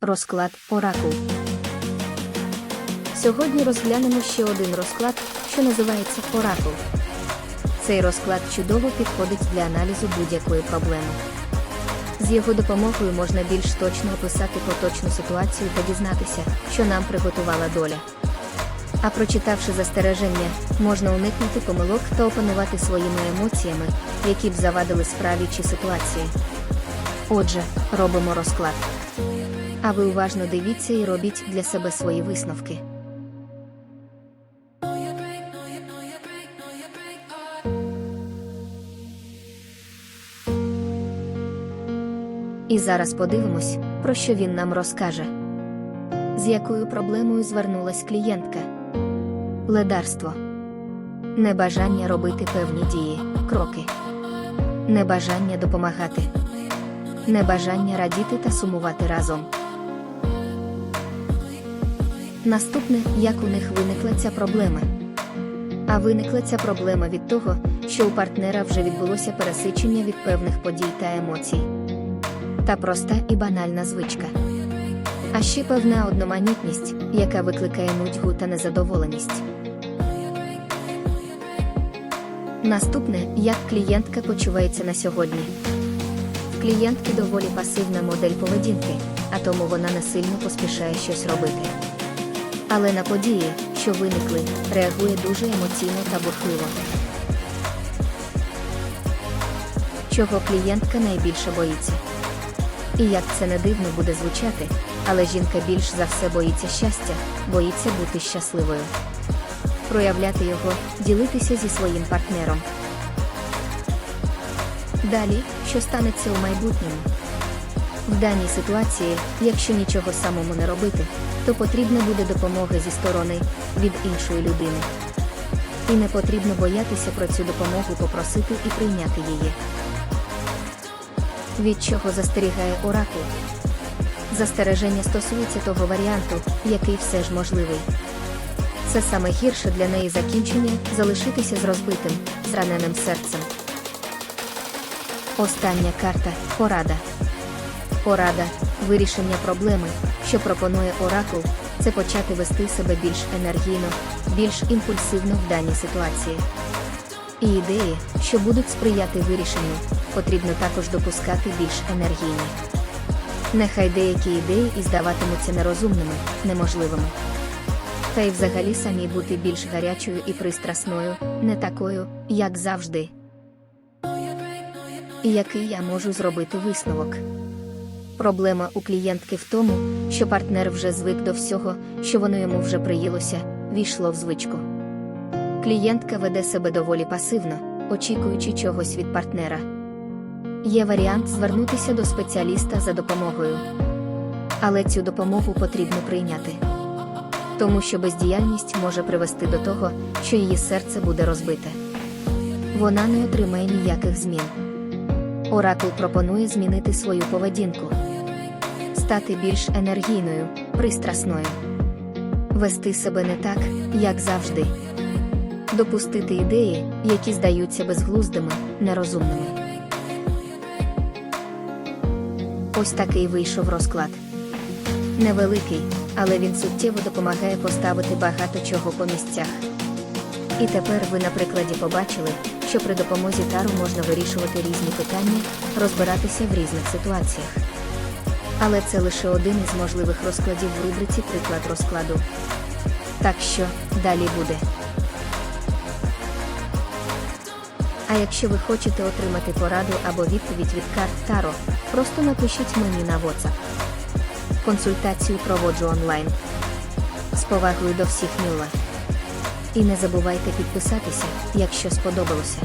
Розклад Оракул. Сьогодні розглянемо ще один розклад, що називається Оракул. Цей розклад чудово підходить для аналізу будь-якої проблеми. З його допомогою можна більш точно описати поточну ситуацію та дізнатися, що нам приготувала доля. А прочитавши застереження, можна уникнути помилок та опанувати своїми емоціями, які б завадили справі чи ситуації. Отже, робимо розклад. А ви уважно дивіться і робіть для себе свої висновки. І зараз подивимось, про що він нам розкаже. З якою проблемою звернулась клієнтка? Ледарство. Небажання робити певні дії, кроки. Небажання допомагати. Небажання радіти та сумувати разом. Наступне, як у них виникла ця проблема. А виникла ця проблема від того, що у партнера вже відбулося пересичення від певних подій та емоцій. Та проста і банальна звичка. А ще певна одноманітність, яка викликає нудьгу та незадоволеність. Наступне, як клієнтка почувається на сьогодні. В клієнтки доволі пасивна модель поведінки, а тому вона не сильно поспішає щось робити. Але на події, що виникли, реагує дуже емоційно та бурхливо. Чого клієнтка найбільше боїться? І як це не дивно буде звучати, але жінка більш за все боїться щастя, боїться бути щасливою. Проявляти його, ділитися зі своїм партнером. Далі, що станеться у майбутньому? В даній ситуації, якщо нічого самому не робити, то потрібна буде допомога зі сторони від іншої людини. І не потрібно боятися про цю допомогу попросити і прийняти її. Від чого застерігає оракул? Застереження стосується того варіанту, який все ж можливий. Це саме гірше для неї закінчення залишитися з розбитим, зраненим серцем. Остання карта порада. Порада вирішення проблеми, що пропонує оракул, це почати вести себе більш енергійно, більш імпульсивно в даній ситуації. І ідеї, що будуть сприяти вирішенню, потрібно також допускати більш енергійні. Нехай деякі ідеї і здаватимуться нерозумними, неможливими. Та й взагалі самі бути більш гарячою і пристрасною, не такою, як завжди. І який я можу зробити висновок? Проблема у клієнтки в тому, що партнер вже звик до всього, що воно йому вже приїлося, війшло в звичку. Клієнтка веде себе доволі пасивно, очікуючи чогось від партнера. Є варіант звернутися до спеціаліста за допомогою. Але цю допомогу потрібно прийняти. Тому що бездіяльність може привести до того, що її серце буде розбите. Вона не отримає ніяких змін. Оракул пропонує змінити свою поведінку, стати більш енергійною, пристрасною, вести себе не так, як завжди, допустити ідеї, які здаються безглуздими, нерозумними. Ось такий вийшов розклад. Невеликий, але він суттєво допомагає поставити багато чого по місцях. І тепер ви на прикладі побачили, що при допомозі тару можна вирішувати різні питання, розбиратися в різних ситуаціях. Але це лише один із можливих розкладів в рубриці Приклад розкладу. Так що далі буде. А якщо ви хочете отримати пораду або відповідь від карт Таро, просто напишіть мені на WhatsApp. Консультацію проводжу онлайн. З повагою до всіх Мілла. І не забувайте підписатися, якщо сподобалося.